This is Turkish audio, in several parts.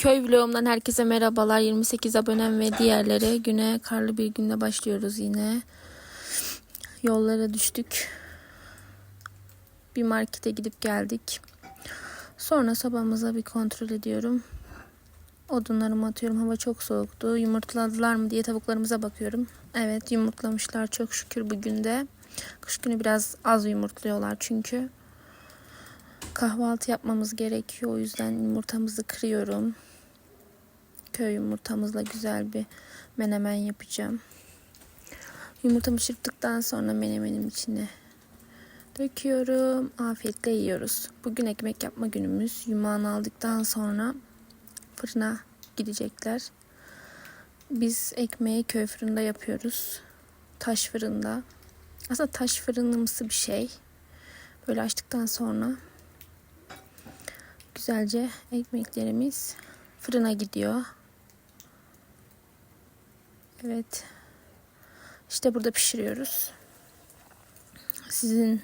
Köy vlogumdan herkese merhabalar. 28 abonem ve diğerleri. Güne karlı bir günde başlıyoruz yine. Yollara düştük. Bir markete gidip geldik. Sonra sabahımıza bir kontrol ediyorum. Odunlarımı atıyorum. Hava çok soğuktu. Yumurtladılar mı diye tavuklarımıza bakıyorum. Evet yumurtlamışlar çok şükür bugün de. Kış günü biraz az yumurtluyorlar çünkü. Kahvaltı yapmamız gerekiyor. O yüzden yumurtamızı kırıyorum. Köy yumurtamızla güzel bir menemen yapacağım. Yumurtamı çırptıktan sonra menemenin içine döküyorum. Afiyetle yiyoruz. Bugün ekmek yapma günümüz. Yumağını aldıktan sonra fırına gidecekler. Biz ekmeği köy fırında yapıyoruz. Taş fırında. Aslında taş fırınımsı bir şey. Böyle açtıktan sonra güzelce ekmeklerimiz fırına gidiyor. Evet. İşte burada pişiriyoruz. Sizin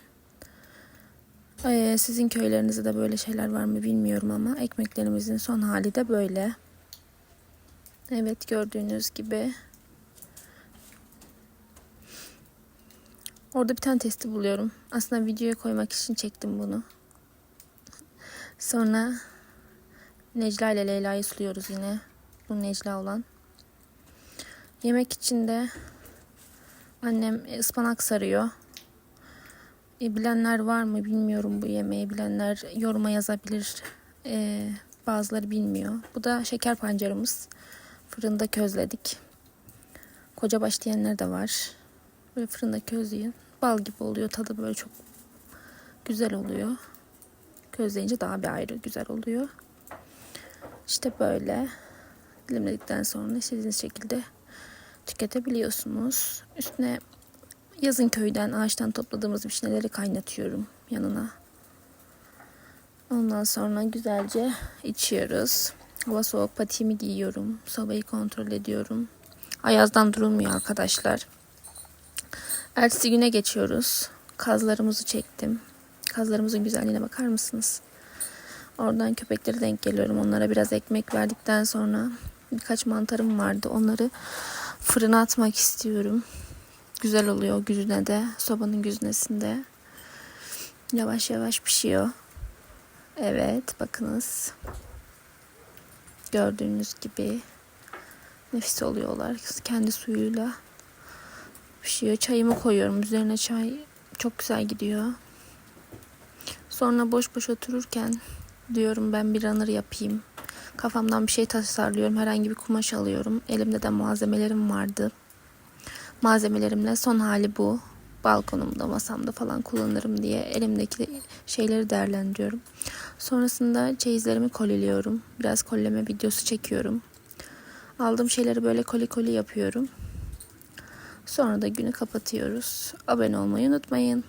sizin köylerinizde de böyle şeyler var mı bilmiyorum ama ekmeklerimizin son hali de böyle. Evet gördüğünüz gibi. Orada bir tane testi buluyorum. Aslında videoya koymak için çektim bunu. Sonra Necla ile Leyla'yı suluyoruz yine. Bu Necla olan. Yemek için de annem ıspanak sarıyor. E, bilenler var mı bilmiyorum bu yemeği. Bilenler yoruma yazabilir. E, bazıları bilmiyor. Bu da şeker pancarımız. Fırında közledik. Koca baş diyenler de var. Böyle fırında közleyin. Bal gibi oluyor. Tadı böyle çok güzel oluyor. Közleyince daha bir ayrı güzel oluyor. İşte böyle dilimledikten sonra istediğiniz şekilde tüketebiliyorsunuz. Üstüne yazın köyden ağaçtan topladığımız vişneleri kaynatıyorum yanına. Ondan sonra güzelce içiyoruz. Hava soğuk patiğimi giyiyorum. Sobayı kontrol ediyorum. Ayazdan durulmuyor arkadaşlar. Ertesi güne geçiyoruz. Kazlarımızı çektim. Kazlarımızın güzelliğine bakar mısınız? Oradan köpekleri denk geliyorum. Onlara biraz ekmek verdikten sonra birkaç mantarım vardı. Onları fırına atmak istiyorum. Güzel oluyor güzüne de. Sobanın güzünesinde. Yavaş yavaş pişiyor. Evet bakınız. Gördüğünüz gibi nefis oluyorlar. Kendi suyuyla pişiyor. Çayımı koyuyorum. Üzerine çay çok güzel gidiyor. Sonra boş boş otururken diyorum ben bir runner yapayım. Kafamdan bir şey tasarlıyorum. Herhangi bir kumaş alıyorum. Elimde de malzemelerim vardı. Malzemelerimle son hali bu. Balkonumda, masamda falan kullanırım diye elimdeki şeyleri değerlendiriyorum. Sonrasında çeyizlerimi koliliyorum. Biraz kolleme videosu çekiyorum. Aldığım şeyleri böyle koli koli yapıyorum. Sonra da günü kapatıyoruz. Abone olmayı unutmayın.